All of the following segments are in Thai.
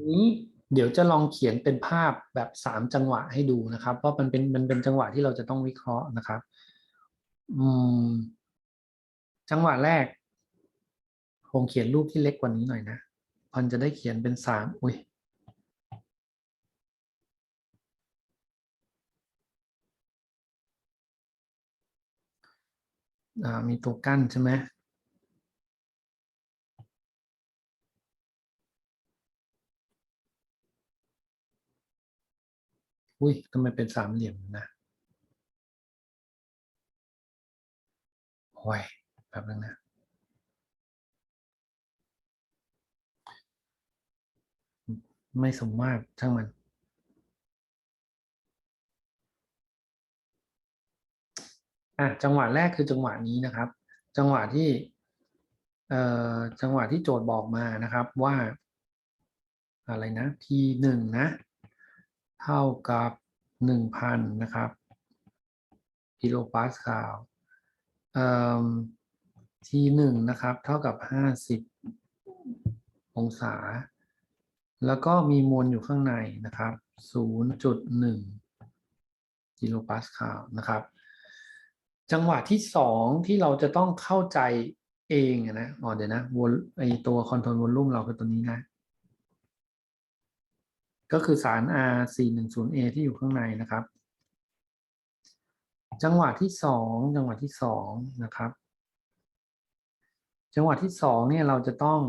นี้เดี๋ยวจะลองเขียนเป็นภาพแบบสามจังหวะให้ดูนะครับ เพราะมันเป็นมันเป็นจังหวะที่เราจะต้องวิเคราะห์นะครับ อืม จังหวะแรกผมเขียนรูปที่เล็กกว่านี้หน่อยนะมันจะได้เขียนเป็นสามอุ้ยมีตัวกั้นใช่ไหม อุ้ยทำไมเป็นสามเหลี่ยมนะโอ้ยแบบนึงนะไม่สมมาตรช่างมัน อะจังหวะแรกคือจังหวะนี้นะครับ จังหวะที่เอ่อจังหวะที่โจทย์บอกมานะครับว่า อะไรนะ t หนึ่งนะ เท่ากับหนึ่งพันนะครับกิโลปาสคาลเอ่อ t หนึ่งนะครับ เท่ากับห้าสิบองศา แล้วก็มีมวลอยู่ข้างในนะครับศูนย์จุดหนึ่งกิโลปาสคาลนะครับ จังหวะที่สองที่เราจะต้องเข้าใจเองนะอ๋อเดี๋ยวนะวอลไอตัวคอนโทรลวอลลุ่มเราคือตัวนี้นะ ก็คือสาร R 4 1 0 A ที่อยู่ข้างในนะครับ จังหวะที่สองจังหวะที่สองนะครับ จังหวะที่สองเนี่ยเราจะต้อง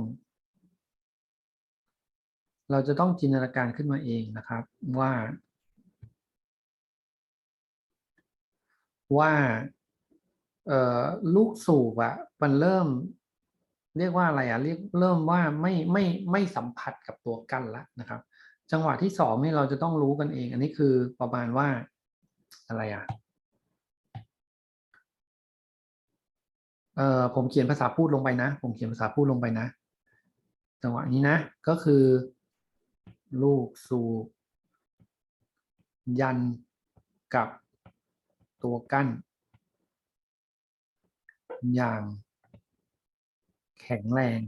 เราจะต้องจินตนาการขึ้นมาเองนะครับว่า ว่าลูกสูบอะมันเริ่มเรียกว่าอะไรอะเรียกเริ่มว่าไม่ไม่ไม่สัมผัสกับตัวกั้นละนะครับ จังหวะที่สองนี่เราจะต้องรู้กันเอง อันนี้คือประมาณว่าอะไรอะเอ่อผมเขียนภาษาพูดลงไปนะ ผมเขียนภาษาพูดลงไปนะ จังหวะนี้นะ ก็คือ ลูกสูบยันกับตัวกั้น อย่างแข็งแรง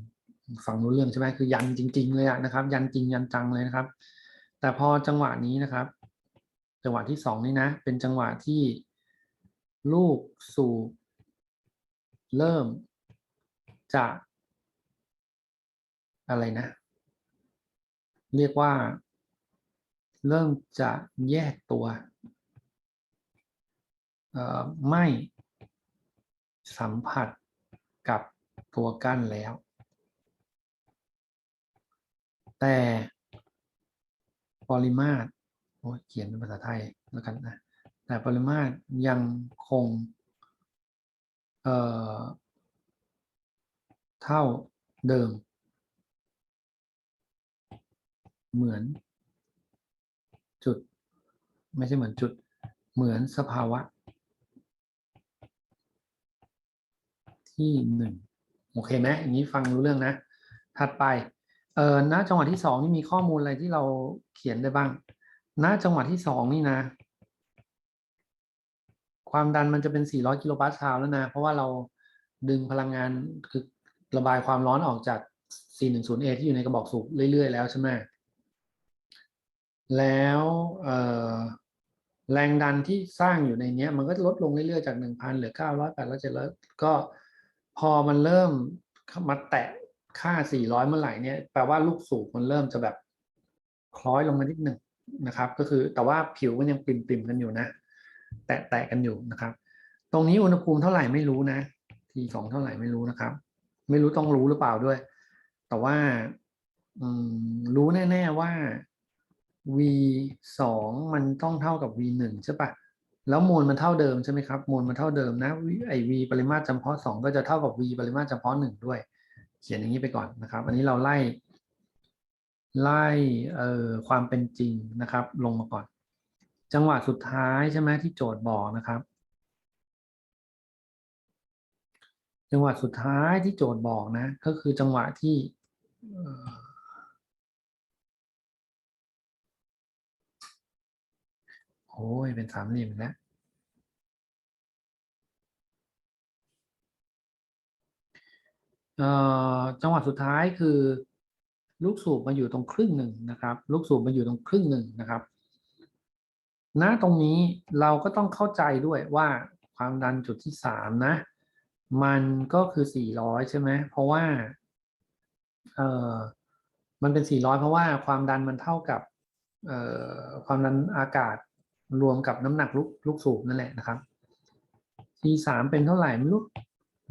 ฟังรู้เรื่องใช่ไหมคือยันจริง ๆ เลยนะครับ ยันจริงยันจังเลยนะครับ แต่พอจังหวะนี้นะครับ จังหวะที่สองนี่นะ เป็นจังหวะที่ลูกสูบเริ่มจะอะไรนะ เรียกว่า เริ่มจะแยกตัวไม่สัมผัสกับตัวกั้นแล้ว แต่ปริมาตรโอ้ยเขียนเป็นภาษาไทยแล้วกันนะแต่ปริมาตรยังคงเอ่อเท่าเดิม เหมือนจุด ไม่ใช่เหมือนจุด เหมือนสภาวะ ที่หนึ่งโอเคไหมอย่างนี้ฟังรู้เรื่องนะ ถัดไป เอ่อณจังหวะที่สองนี่มีข้อมูลอะไรที่เราเขียนได้บ้าง ณ จังหวะที่สองนี่นะ ความดันมันจะเป็น 400 กิโลปาสคาลแล้วนะ เพราะว่าเราดึงพลังงานคือระบายความร้อนออกจาก 410A ที่อยู่ในกระบอกสูบเรื่อย ๆ แล้วใช่ไหม แล้วแรงดันที่สร้างอยู่ในนี้มันก็ลดลงเรื่อย ๆ จาก 1,000เหลือ 900 800 700 ก็พอมันเริ่มมาแตะ ค่า 400 เมื่อไหร่เนี่ยแปลว่าลูกสูบมันเริ่มจะแบบคล้อยลงมานิดหนึ่งนะครับ ก็คือแต่ว่าผิวมันยังปริ่มๆกันอยู่นะ แตะๆกันอยู่นะครับ ตรงนี้อุณหภูมิเท่าไหร่ไม่รู้นะทีสองเท่าไหร่ไม่รู้นะครับ ไม่รู้ต้องรู้หรือเปล่าด้วย แต่ว่าอืมรู้แน่ ๆว่า v สองมันต้องเท่ากับ v หนึ่งใช่ปะแล้วมวลมันเท่าเดิมใช่ไหมครับมวลมันเท่าเดิมนะ V- ไอ v ปริมาตรจำเพาะสองก็จะเท่ากับ v ปริมาตรจำเพาะหนึ่งด้วย เขียนอย่างนี้ไปก่อนนะครับ อันนี้เราไล่ ไล่เอ่อความเป็นจริงนะครับ ลงมาก่อน จังหวะสุดท้ายใช่ไหมที่โจทย์บอกนะครับ จังหวะสุดท้ายที่โจทย์บอกนะ ก็คือจังหวะที่โอ้ยเป็นสามเหลี่ยมแล้วเอ่อ จังหวะสุดท้ายคือ ลูกสูบมาอยู่ตรงครึ่งหนึ่งนะครับ ลูกสูบมาอยู่ตรงครึ่งหนึ่งนะครับณตรงนี้เราก็ต้องเข้าใจด้วยว่าความดันจุดที่สามนะ มันก็คือสี่ร้อยใช่ไหมเพราะว่าเออมันเป็นสี่ร้อยเพราะว่าความดันมันเท่ากับเอ่อความดันอากาศรวมกับน้ำหนักลูกลูกสูบนั่นแหละนะครับ T สามเป็นเท่าไหร่ไม่รู้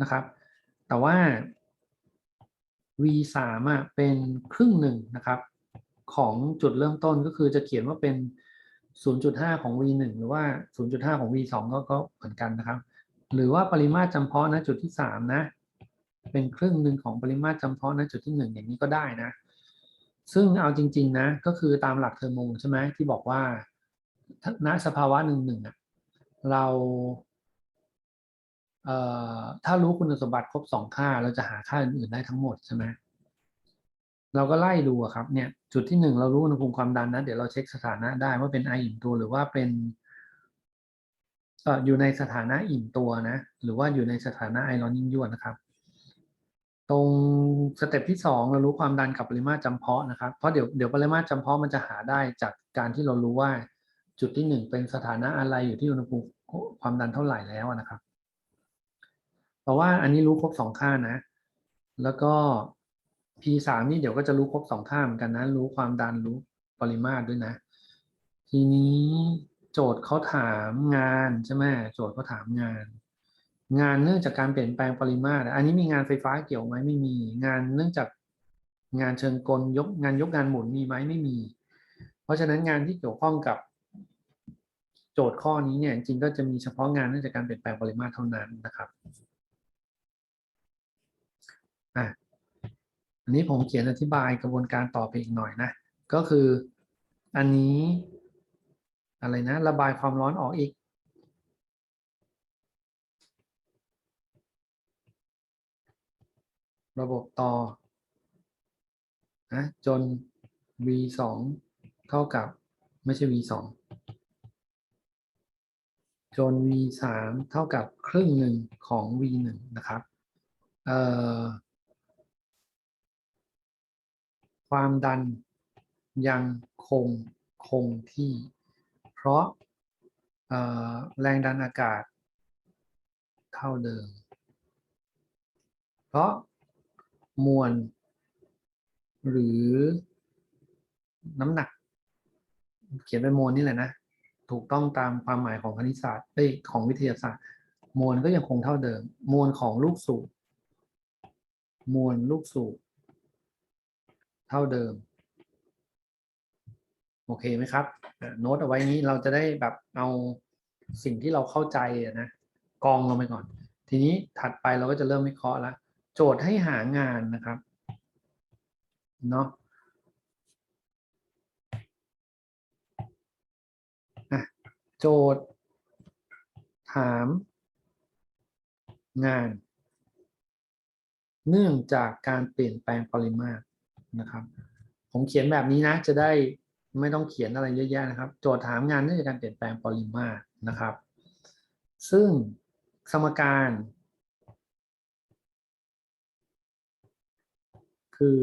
นะครับ แต่ว่า V สามอะเป็นครึ่งหนึ่งนะครับ ของจุดเริ่มต้นก็คือจะเขียนว่าเป็น 0.5 ของ V หนึ่งหรือว่า 0.5 ของ V สองก็ก็เหมือนกันนะครับ หรือว่าปริมาตรจำเพาะณจุดที่สามนะ เป็นครึ่งหนึ่งของปริมาตรจำเพาะณจุดที่หนึ่งอย่างนี้ก็ได้นะ ซึ่งเอาจริง ๆ นะ ก็คือตามหลักเทอร์โมใช่ไหมที่บอกว่าณสภาวะหนึ่งหนึ่งอะเรา ถ้ารู้คุณสมบัติครบสองค่า เราจะหาค่าอื่นๆได้ทั้งหมดใช่ไหมเราก็ไล่ดูครับเนี่ยจุดที่หนึ่งเรารู้อุณหภูมิความดันนะ เดี๋ยวเราเช็คสถานะได้ว่าเป็นไออิ่มตัวหรือว่าเป็นอยู่ในสถานะอิ่มตัวนะ หรือว่าอยู่ในสถานะไอร้อนยิ่งยวดนะครับ ตรงสเต็ปที่สองเรารู้ความดันกับปริมาตรจำเพาะนะครับเพราะเดี๋ยวเดี๋ยวปริมาตรจำเพาะมันจะหาได้จากการที่เรารู้ว่าจุดที่หนึ่งเป็นสถานะอะไรอยู่ที่อุณหภูมิความดันเท่าไหร่แล้วนะครับ ราะว่าอันนี้รู้ครบสองค่านะ แล้วก็ P สามนี่เดี๋ยวก็จะรู้ครบสองค่าเหมือนกันนะ รู้ความดันรู้ปริมาตรด้วยนะ ทีนี้โจทย์เขาถามงานใช่ไหมโจทย์เขาถามงาน งานเนื่องจากการเปลี่ยนแปลงปริมาตร อันนี้มีงานไฟฟ้าเกี่ยวไหมไม่มี งานเนื่องจากงานเชิงกลยกงานยกงานหมุนมีไหมไม่มี เพราะฉะนั้นงานที่เกี่ยวข้องกับโจทย์ข้อนี้เนี่ยจริงก็จะมีเฉพาะงานเนื่องจากการเปลี่ยนแปลงปริมาตรเท่านั้นนะครับ อะอันนี้ผมเขียนอธิบายกระบวนการต่อไปอีกหน่อยนะ ก็คืออันนี้อะไรนะ ระบายความร้อนออกอีก ระบบต่อนะจน v สองเท่ากับไม่ใช่ v สองจน v สามเท่ากับครึ่งหนึ่งของ v หนึ่งนะครับ เอ่อ ความดันยังคงคงที่ เพราะแรงดันอากาศเท่าเดิม เพราะมวลหรือน้ำหนัก เขียนเป็นมวลนี่แหละนะ ถูกต้องตามความหมายของคณิตศาสตร์เอ้ยของวิทยาศาสตร์ มวลก็ยังคงเท่าเดิม มวลของลูกสูบมวลลูกสูบ เท่าเดิม โอเคไหมครับโน้ตเอาไว้นี้เราจะได้แบบเอาสิ่งที่เราเข้าใจนะกองลงไปก่อน ทีนี้ถัดไปเราก็จะเริ่มวิเคราะห์แล้วโจทย์ให้หางานนะครับเนาะอะโจทย์ ถาม งาน เนื่องจากการเปลี่ยนแปลงปริมาตร นะครับ ผมเขียนแบบนี้นะ จะได้ไม่ต้องเขียนอะไรเยอะแยะนะครับ โจทย์ถามงานเนื่องการเปลี่ยนแปลงปริมาตรนะครับ ซึ่งสมการ คือ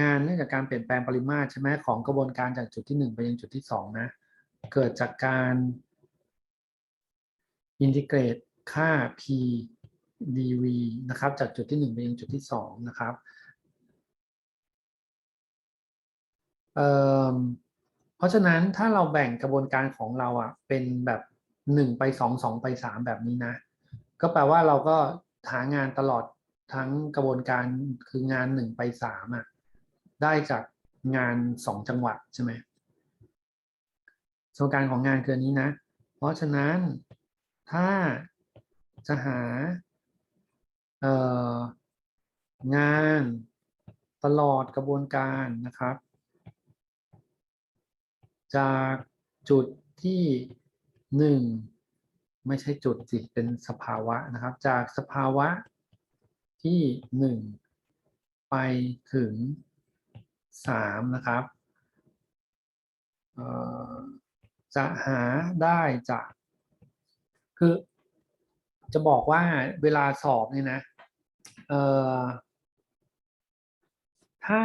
งานเนื่องจากการเปลี่ยนแปลงปริมาตรใช่ไหมของกระบวนการจากจุดที่หนึ่งไปยังจุดที่สองนะ เกิดจากการอินทิเกรตค่า p dv นะครับ จากจุดที่หนึ่งไปยังจุดที่สองนะครับ เพราะฉะนั้นถ้าเราแบ่งกระบวนการของเราอะเป็นแบบหนึ่งไปสองสองไปสามแบบนี้นะ ก็แปลว่าเราก็หางานตลอดทั้งกระบวนการคืองานหนึ่งไปสามอะได้จากงานสองจังหวะใช่ไหมสมการของงานคืออนนี้นะ เพราะฉะนั้นถ้าจะหาเอ่องานตลอดกระบวนการนะครับ จากจุดที่หนึ่งไม่ใช่จุดสิเป็นสภาวะนะครับ จากสภาวะที่หนึ่งไปถึงสามนะครับจะหาได้จาก คือจะบอกว่าเวลาสอบเนี่ยนะถ้า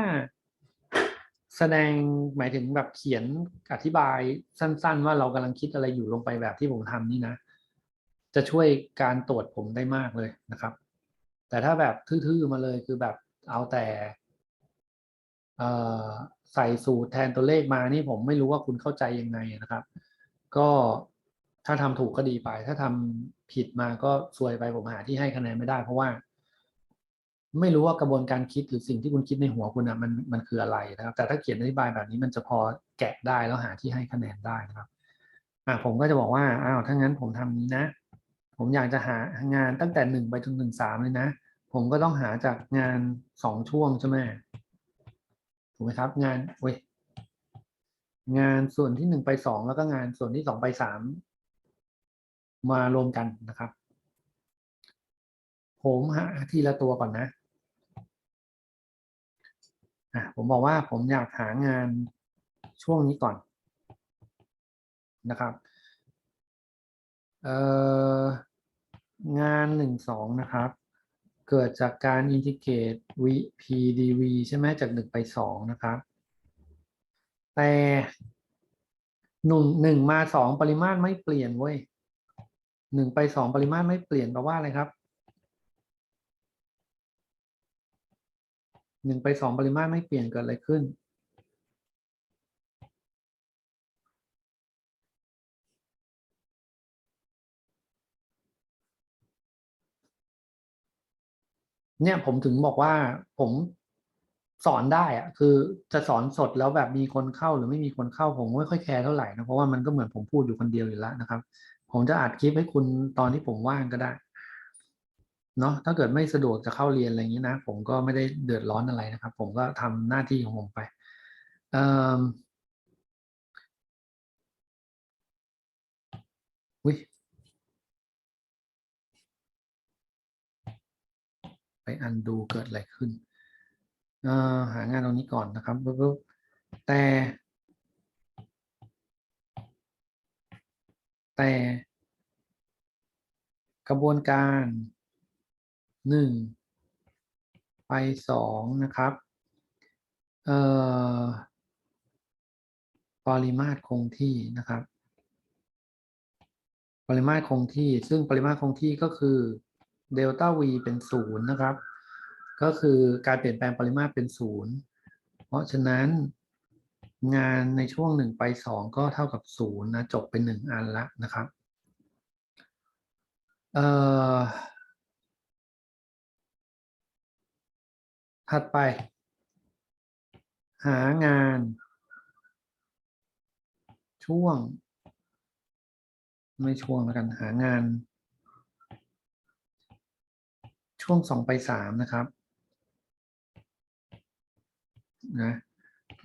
แสดงหมายถึงแบบเขียนอธิบายสั้น ๆ ว่าเรากำลังคิดอะไรอยู่ลงไปแบบที่ผมทำนี่นะ จะช่วยการตรวจผมได้มากเลยนะครับ แต่ถ้าแบบทื่อๆมาเลยคือแบบเอาแต่ใส่สูตรแทนตัวเลขมานี่ผมไม่รู้ว่าคุณเข้าใจยังไงนะครับ ก็ถ้าทำถูกก็ดีไป ถ้าทำผิดมาก็ซวยไปผมหาที่ให้คะแนนไม่ได้ เพราะว่า ไม่รู้ว่ากระบวนการคิดหรือสิ่งที่คุณคิดในหัวคุณนะมันมันคืออะไรนะครับ แต่ถ้าเขียนอธิบายแบบนี้มันจะพอแกะได้แล้วหาที่ให้คะแนนได้นะครับอะผมก็จะบอกว่าอ้าวถ้างั้นผมทำนี้นะ ผมอยากจะหางานตั้งแต่หนึ่งไปจนถึงสามเลยนะ ผมก็ต้องหาจากงานสองช่วงใช่ไหมถูกไหมครับ งานเว้ยงานส่วนที่หนึ่งไปสองแล้วก็งานส่วนที่สองไปสามมารวมกันนะครับ ผมหาทีละตัวก่อนนะ อะผมบอกว่าผมอยากหางานช่วงนี้ก่อนนะครับเอ่องานหนึ่งสองนะครับ เกิดจากการอินทิเกรต v pdv ใช่ไหมจากหนึ่งไปสองนะครับ แต่หนึ่งหนึ่งมาสองปริมาตรไม่เปลี่ยนเว้ยหนึ่งไปสองปริมาตรไม่เปลี่ยนแปลว่าอะไรครับ หนึ่งไปสองปริมาตรไม่เปลี่ยนเกิดอะไรขึ้น เนี่ยผมถึงบอกว่าผมสอนได้อะคือจะสอนสดแล้วแบบมีคนเข้าหรือไม่มีคนเข้าผมไม่ค่อยแคร์เท่าไหร่นะเพราะว่ามันก็เหมือนผมพูดอยู่คนเดียวอยู่แล้วนะครับ ผมจะอัดคลิปให้คุณตอนที่ผมว่างก็ได้ เนาะถ้าเกิดไม่สะดวกจะเข้าเรียนอะไรอย่างนี้นะ ผมก็ไม่ได้เดือดร้อนอะไรนะครับ ผมก็ทำหน้าที่ของผมไปเอ่ออุ้ยไปอันดูเกิดอะไรขึ้นเอ่อหางานตรงนี้ก่อนนะครับปุ๊บแต่ แต่กระบวนการ หนึ่งไปสองนะครับ เอ่อ ปริมาตรคงที่นะครับ ปริมาตรคงที่ ซึ่งปริมาตรคงที่ก็คือเดลต้า v เป็นศูนย์นะครับ ก็คือการเปลี่ยนแปลงปริมาตรเป็นศูนย์ เพราะฉะนั้นงานในช่วงหนึ่งไปสองก็เท่ากับศูนย์นะ จบเป็นหนึ่งอันละนะครับ เอ่อ ถัดไป หางาน ช่วง ไม่ช่วงแล้วกันหางาน ช่วงสองไปสามนะครับนะ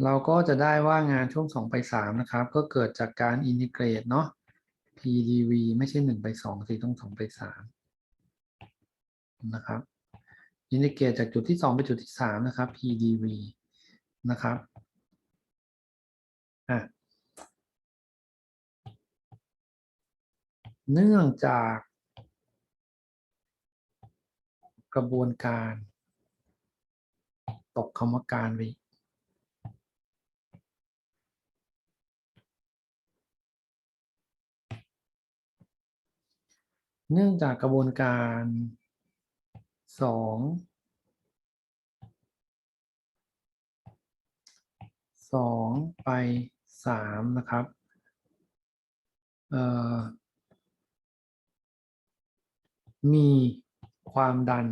เราก็จะได้ว่างานช่วงสองไปสามนะครับ ก็เกิดจากการอินทิเกรตเนาะ pdv ไม่ใช่หนึ่งไปสองสิต้องสองไปสามนะครับ อินทิเกตจากจุดที่สองไปจุดที่สามนะครับ pdv นะครับอะเนื่องจากกระบวนการ ตกคำว่าการไปเนื่องจากกระบวนการ สองสองไปสามนะครับ มีความดัน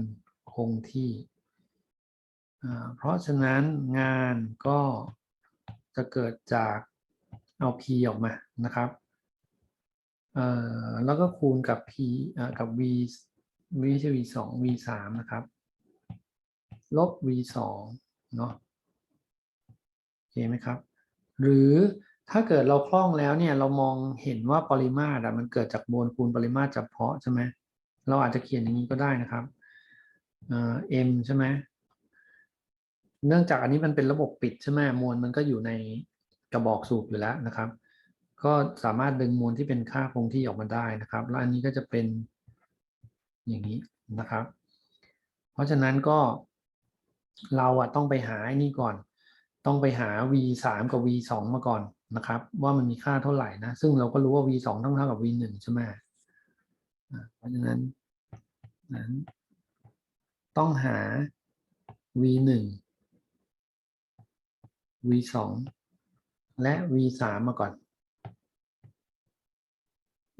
คงที่ เพราะฉะนั้นงานก็จะเกิดจากเอา P ออกมานะครับ แล้วก็คูณกับ p กับ V V ไม่ใช่ V สอง V สามนะครับ ลบ V สองเนาะโอเคไหมครับ หรือถ้าเกิดเราคล่องแล้วเนี่ยเรามองเห็นว่าปริมาตรอะมันเกิดจากมวลคูณปริมาตรเฉพาะใช่ไหมเราอาจจะเขียนอย่างนี้ก็ได้นะครับเอ่อ m ใช่ไหมเนื่องจากอันนี้มันเป็นระบบปิดใช่ไหมมวลมันก็อยู่ในกระบอกสูบอยู่แล้วนะครับ ก็สามารถดึงมวลที่เป็นค่าคงที่ออกมาได้นะครับ แล้วอันนี้ก็จะเป็น อย่างนี้นะครับ เพราะฉะนั้นก็เราอะต้องไปหาอ้นี่ก่อน ต้องไปหา v สามกับ v สองมาก่อนนะครับ ว่ามันมีค่าเท่าไหร่นะ ซึ่งเราก็รู้ว่า v สองต้องเท่ากับ v หนึ่งใช่ไหมเพราะฉะนั้นนั้น ต้องหา v หนึ่ง v สองและ v สามมาก่อน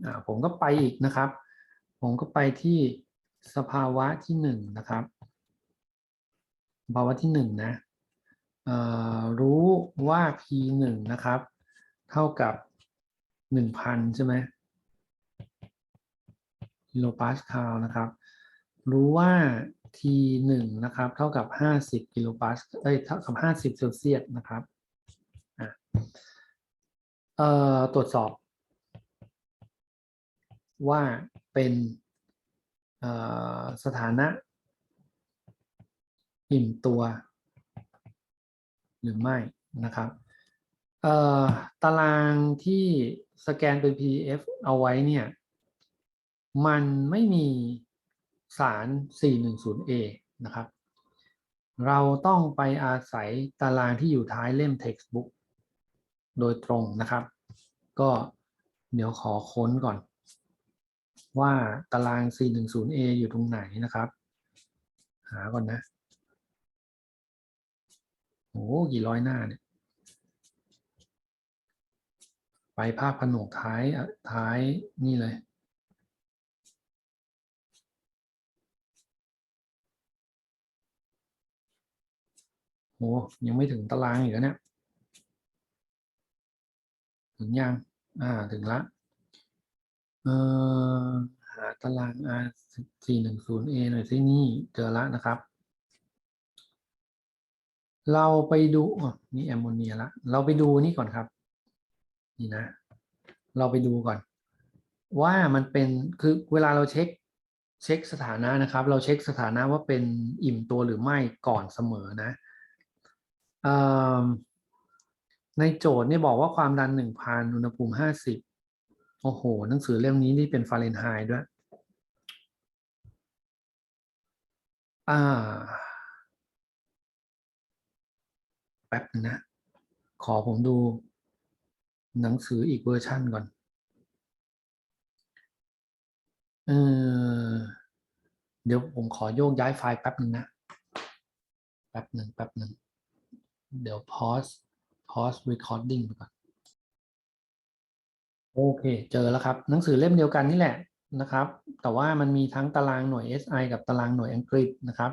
อผมก็ไปอีกนะครับ ผมก็ไปที่สภาวะที่หนึ่งนะครับสภาวะที่หนึ่งนะรู้ว่า p หนึ่งนะครับ เท่ากับหนึ่งพันใช่ไหมกิโลปาสคาลนะครับ รู้ว่า t หนึ่งนะครับ เท่ากับห้าสิบกิโลปาสเอ้ยเท่ากับห้าสิบเซลเซียสนะครับตรวจสอบว่า เป็นสถานะอิ่มตัวหรือไม่นะครับตารางที่สแกนเป็น PDF เอาไว้เนี่ย มันไม่มีสาร 410A นะครับ เราต้องไปอาศัยตารางที่อยู่ท้ายเล่ม textbook โดยตรงนะครับ ก็เดี๋ยวขอค้นก่อน ว่าตาราง 410A อยู่ตรงไหนนะครับ หาก่อนนะโอ้กี่ร้อยหน้าเนี่ย ไปภาพผนวกท้ายท้ายนี่เลย โอ้ยังไม่ถึงตารางอีกแล้วเนี่ย ถึงยัง อ่า ถึงละ หาตาราง R 410A หน่อยสินี่เจอละนะครับ เราไปดูนี่แอมโมเนียละเราไปดูนี่ก่อนครับ นี่นะ เราไปดูก่อน ว่ามันเป็นคือเวลาเราเช็คเช็คสถานะนะครับ เราเช็คสถานะว่าเป็นอิ่มตัวหรือไม่ก่อนเสมอนะอในโจทย์เนี่ยบอกว่าความดันหนึ่งพันอุณหภูมิห้าสิบ โอ้โห หนังสือเล่มนี้นี่เป็นฟาเรนไฮต์ด้วย อ่า แป๊บนะ ขอผมดู หนังสืออีกเวอร์ชั่นก่อน เออเดี๋ยวผมขอโยกย้ายไฟล์แป๊บหนึ่งนะ แป๊บหนึ่งแป๊บหนึ่ง เดี๋ยว pause pause recording ไปก่อน โอเค เจอแล้วครับ หนังสือเล่มเดียวกันนี่แหละนะครับ แต่ว่ามันมีทั้งตารางหน่วย SI กับตารางหน่วยอังกฤษนะครับ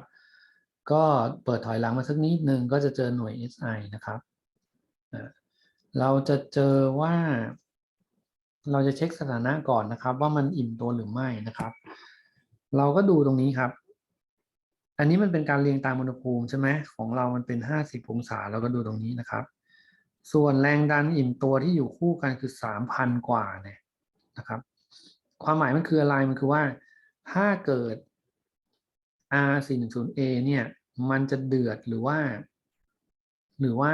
ก็เปิดถอยหลังมาสักนิดนึงก็จะเจอหน่วย SI นะครับ เราจะเจอว่า เราจะเช็คสถานะก่อนนะครับ ว่ามันอิ่มตัวหรือไม่นะครับ เราก็ดูตรงนี้ครับ อันนี้มันเป็นการเรียงตามอุณหภูมิใช่ไหมของเรามันเป็น 50 องศาเราก็ดูตรงนี้นะครับ ส่วนแรงดันอิ่มตัวที่อยู่คู่กันคือ3,000กว่าเนี่ยนะครับ ความหมายมันคืออะไรมันคือว่า ถ้าเกิด R 4 1 0 A เนี่ย มันจะเดือดหรือว่า หรือว่า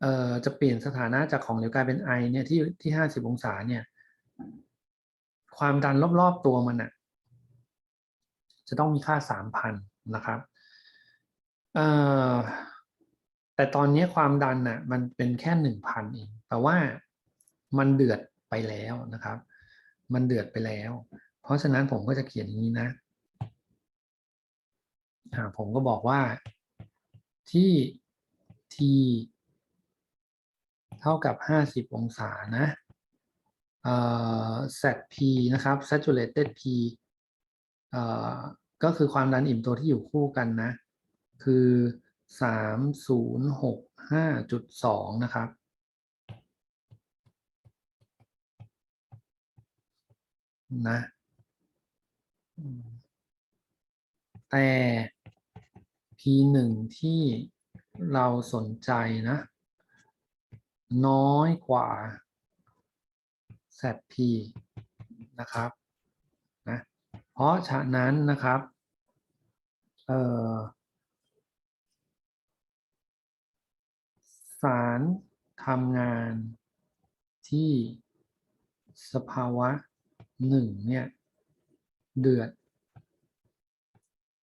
เอ่อจะเปลี่ยนสถานะจากของเหลวกลายเป็นไอเนี่ยที่ที่50องศาเนี่ย ความดันรอบๆตัวมันอะจะต้องมีค่า3,000นะครับ เอ่อ แต่ตอนนี้ความดันน่ะมันเป็นแค่1,000เองแต่ว่ามันเดือดไปแล้วนะครับ มันเดือดไปแล้ว เพราะฉะนั้นผมก็จะเขียนอย่างนี้นะผมก็บอกว่าที่ t เท่ากับ 50 องศานะเอ่อ set p นะครับ saturated p เอ่อก็คือความดันอิ่มตัวที่อยู่คู่กันนะ คือ 3065.2นะครับ นะ แต่ P1 ที่เราสนใจนะ น้อยกว่า ZP นะครับ นะ เพราะฉะนั้นนะครับ เอ่อ สารทำงานที่สภาวะหนึ่งเนี่ยเดือด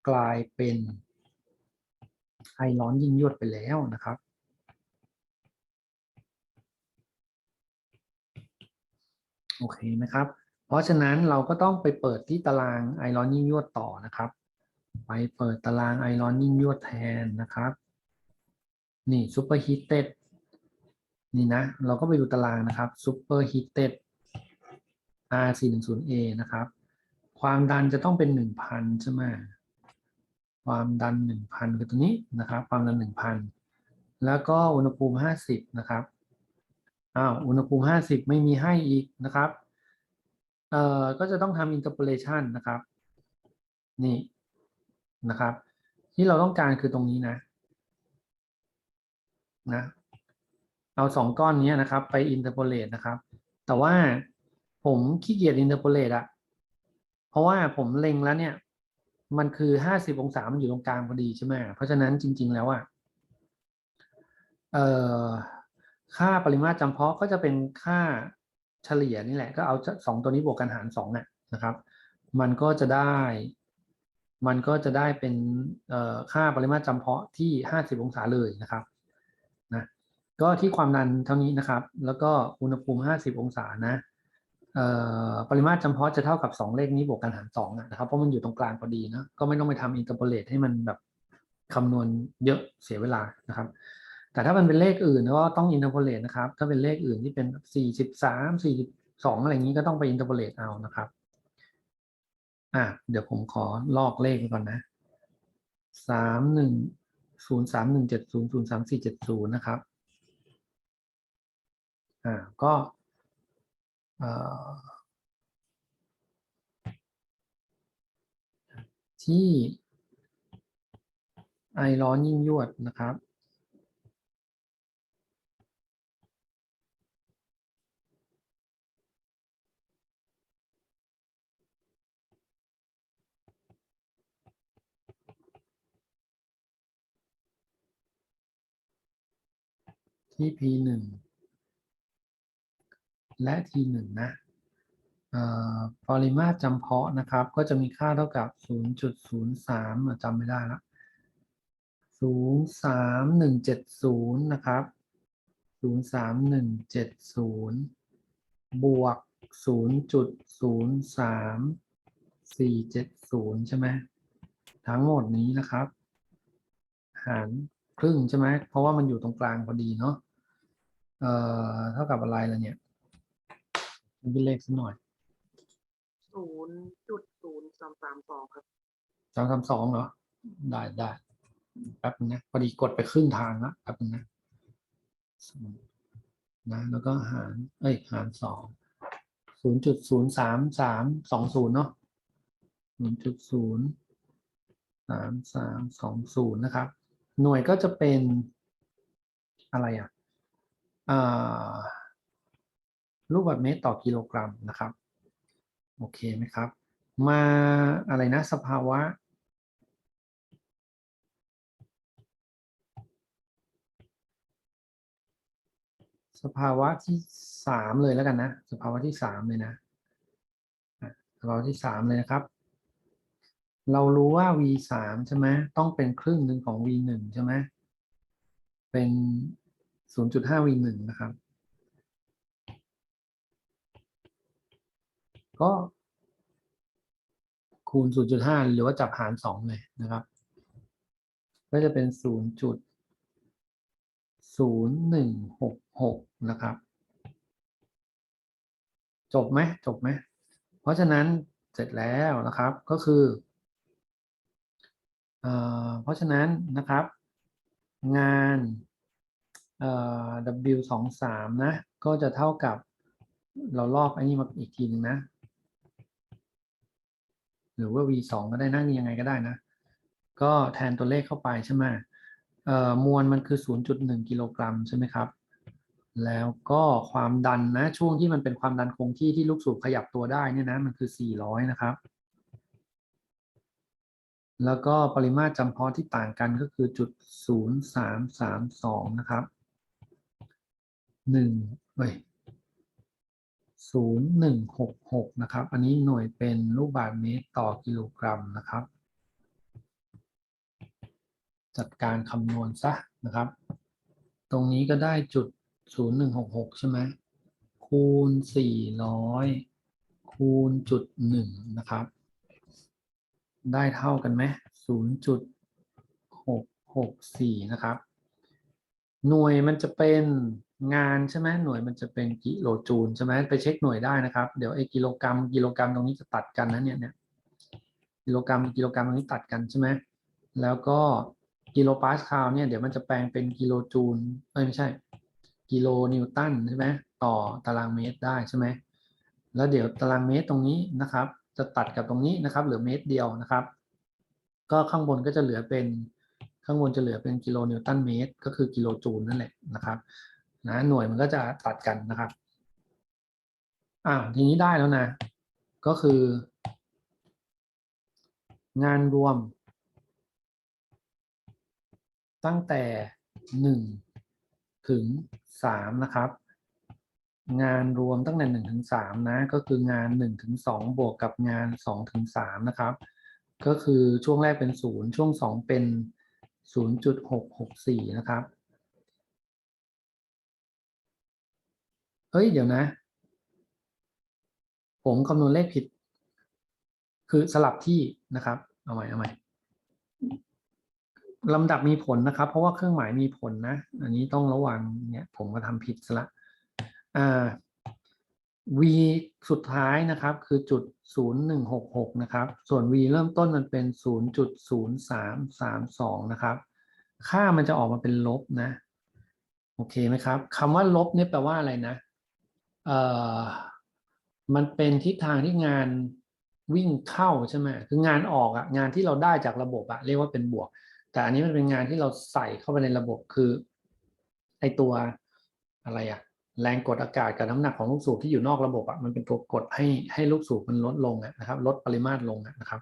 กลายเป็นไอร้อนยิ่งยวดไปแล้วนะครับ โอเคไหมครับ เพราะฉะนั้นเราก็ต้องไปเปิดที่ตารางไอร้อนยิ่งยวดต่อนะครับ ไปเปิดตารางไอร้อนยิ่งยวดแทนนะครับ นี่ super heated นี่นะ เราก็ไปดูตารางนะครับ super heated R 4 1 0 A นะครับ ความดันจะต้องเป็น 1,000 ใช่ไหมความดัน 1,000 คือตัวนี้นะครับ ความดัน 1,000 แล้วก็อุณหภูมิ 50 นะครับอ้าวอุณหภูมิ 50 ไม่มีให้อีกนะครับเอ่อก็จะต้องทำ interpolation นะครับ นี่นะครับ ที่เราต้องการคือตรงนี้นะ นะเอาสองก้อนนี้นะครับ ไป interpolate นะครับ แต่ว่าผมขี้เกียจ interpolate อะเพราะว่าผมเล็งแล้วเนี่ย มันคือ50องศามันอยู่ตรงกลางพอดีใช่ไหมเพราะฉะนั้นจริง ๆ แล้วอะเอ่อค่าปริมาตรจำเพาะก็จะเป็นค่าเฉลี่ยนี่แหละ ก็เอาสองตัวนี้บวกกันหารสองน่ะนะครับ มันก็จะได้ มันก็จะได้เป็นค่าปริมาตรจำเพาะที่50องศาเลยนะครับ ก็ที่ความดันเท่านี้นะครับ แล้วก็อุณหภูมิ 50 องศานะปริมาตรจำเพาะจะเท่ากับ 2 เลขนี้บวกกันหาร2อะนะครับ เพราะมันอยู่ตรงกลางพอดีนะก็ไม่ต้องไปทำอินเตอร์โพเลตให้มันแบบคำนวณเยอะเสียเวลานะครับ แต่ถ้ามันเป็นเลขอื่นก็ต้องอินเทอร์โพเลตนะครับ ถ้าเป็นเลขอื่นที่เป็น 43 42 อะไรอย่างนี้ก็ต้องไปอินเทอร์โพเลตเอานะครับอะเดี๋ยวผมขอลอกเลขก่อนนะ 3 1 0 3 1 7 0 0 3 4 7 0 นะครับ อ่าก็ที่ไอร้อนยิ่งยวดนะครับ ที่ P หนึ่ง และ T หนึ่งนะปริมาตรจำเพาะนะครับ ก็จะมีค่าเท่ากับ 0.03จำไม่ได้ละ03170 นะครับ 03170 บวก 0.03470 ใช่ไหมทั้งหมดนี้นะครับ หารครึ่งใช่ไหมเพราะว่ามันอยู่ตรงกลางพอดีเนาะเอ่อเท่ากับอะไรล่ะเนี่ย เป็นเลขสักหน่อยศูนย์จุดศูนย์สามสามสองครับสามสามสองเหรอ ได้ได้แป๊บนึงนะ พอดีกดไปครึ่งทางละแป๊บนึงนะนะ แล้วก็หาร เอ้ย หารสองศูนย์จุดศูนย์สามสามสองศูนย์เนาะศูนย์จุดศูนย์สามสามสองศูนย์นะครับ หน่วยก็จะเป็นอะไรอะอ่า ลูกบาศก์เมตรต่อกิโลกรัมนะครับ โอเคไหมครับ มาอะไรนะสภาวะ สภาวะที่สามเลยแล้วกันนะ สภาวะที่สามเลยนะสภาวะที่สามเลยนะครับเรารู้ว่า v สามใช่ไหมต้องเป็นครึ่งหนึ่งของ v หนึ่งใช่ไหมเป็นศูนย์จุดห้า v หนึ่งนะครับ ก็ คูณ 0.5 หรือว่าจับหาร 2 เลยนะครับ ก็จะเป็น 0.0166 นะครับ จบไหมจบไหม เพราะฉะนั้นเสร็จแล้วนะครับก็คือเอ่อเพราะฉะนั้นนะครับ งานเอ่อ W สองสามนะ ก็จะเท่ากับเราลอกอันนี้มาอีกทีหนึงนะ หรือว่า v สองก็ได้นะยังไงก็ได้นะ ก็แทนตัวเลขเข้าไปใช่ไหมเอ่อมวลมันคือ 0.1 กิโลกรัมใช่ไหมครับ แล้วก็ความดันนะช่วงที่มันเป็นความดันคงที่ที่ลูกสูบขยับตัวได้เนี่ยนะมันคือ 400 นะครับ แล้วก็ปริมาตรจำเพาะที่ต่างกันก็คือจุด 0332 นะครับหนึ่งเอ้ย ศูนย์หนึ่งหกหกนะครับ อันนี้หน่วยเป็นลูกบาศก์เมตรต่อกิโลกรัมนะครับ จัดการคำนวณซะนะครับ ตรงนี้ก็ได้จุดศูนย์หนึ่งหกหกใช่ไหม คูณสี่ร้อยคูณจุดหนึ่งนะครับ ได้เท่ากันไหมศูนย์จุดหกหกสี่นะครับ หน่วยมันจะเป็น งานใช่ไหมหน่วยมันจะเป็นกิโลจูลใช่ไหมไปเช็คหน่วยได้นะครับ เดี๋ยวไอ้กิโลกรัมกิโลกรัมตรงนี้จะตัดกันนะเนี่ยเนี่ยกิโลกรัมกิโลกรัมตรงนี้ตัดกันใช่ไหมแล้วก็กิโลปาสคาลเนี่ยเดี๋ยวมันจะแปลงเป็นกิโลจูลเอ้ไม่ใช่ กิโลนิวตันใช่ไหมต่อตารางเมตรได้ใช่ไหมแล้วเดี๋ยวตารางเมตรตรงนี้นะครับ จะตัดกับตรงนี้นะครับ เหลือเมตรเดียวนะครับ ก็ข้างบนก็จะเหลือเป็นข้างบนจะเหลือเป็นกิโลนิวตันเมตร ก็คือกิโลจูลนั่นแหละนะครับ นะหน่วยมันก็จะตัดกันนะครับอ้าวทีนี้ได้แล้วนะ ก็คือ งานรวม ตั้งแต่หนึ่งถึงสามนะครับ งานรวมตั้งแต่หนึ่งถึงสามนะ ก็คืองานหนึ่งถึงสองบวกกับงานสองถึงสามนะครับ ก็คือช่วงแรกเป็นศูนย์ช่วงสองเป็นศูนย์จุดหกหกสี่นะครับ เฮ้ย เดี๋ยวนะ ผมคำนวณเลขผิด คือสลับที่นะครับ เอาใหม่เอาใหม่ลำดับมีผลนะครับ เพราะว่าเครื่องหมายมีผลนะ อันนี้ต้องระวังเนี่ยผมก็ทำผิดซะละอ่า v สุดท้ายนะครับคือจุด 0166 นะครับ ส่วน v เริ่มต้นมันเป็น 0.0332 นะครับ ค่ามันจะออกมาเป็นลบนะ โอเคไหมครับคำว่าลบเนี่ยแปลว่าอะไรนะ มันเป็นทิศทางที่งานวิ่งเข้าใช่ไหมคืองานออกอะงานที่เราได้จากระบบอะเรียกว่าเป็นบวก แต่อันนี้มันเป็นงานที่เราใส่เข้าไปในระบบคือไอตัวอะไรอะแรงกดอากาศกับน้ำหนักของลูกสูบที่อยู่นอกระบบอะมันเป็นตัวกดให้ให้ลูกสูบมันลดลงอะนะครับ ลดปริมาตรลงอะนะครับ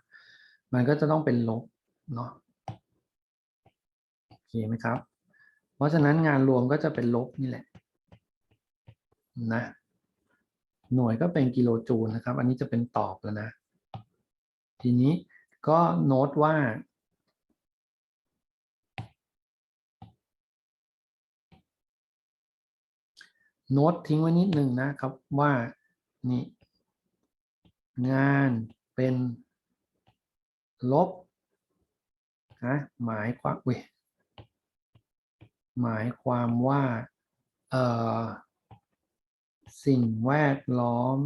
มันก็จะต้องเป็นลบเนาะโอเคไหมครับ เพราะฉะนั้นงานรวมก็จะเป็นลบนี่แหละนะ หน่วยก็เป็นกิโลจูลนะครับ อันนี้จะเป็นตอบแล้วนะ ทีนี้ก็โน้ตว่า โน้ตทิ้งไว้นิดหนึ่งนะครับว่านี่งานเป็นลบนะหมายความเว้ยหมายความว่า เอ่อ สิ่งแวดล้อม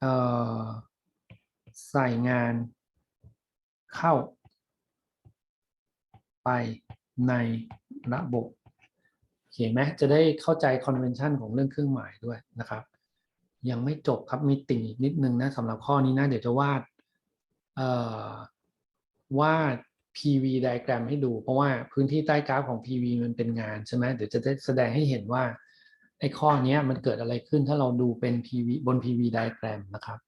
เอ่อ ใส่งาน เข้า ไปในระบบโอเคไหมจะได้เข้าใจ convention ของเรื่องเครื่องหมายด้วยนะครับ ยังไม่จบครับมีติ่งอีกนิดนึงนะสำหรับข้อนี้นะ เดี๋ยวจะวาด เอ่อ วาด PV diagram ให้ดู เพราะว่าพื้นที่ใต้กราฟของ PV มันเป็นงานใช่ไหมเดี๋ยวจะได้แสดงให้เห็นว่า ไอ้ข้อนี้มันเกิดอะไรขึ้นถ้าเราดูเป็น PV บน PV diagram นะครับ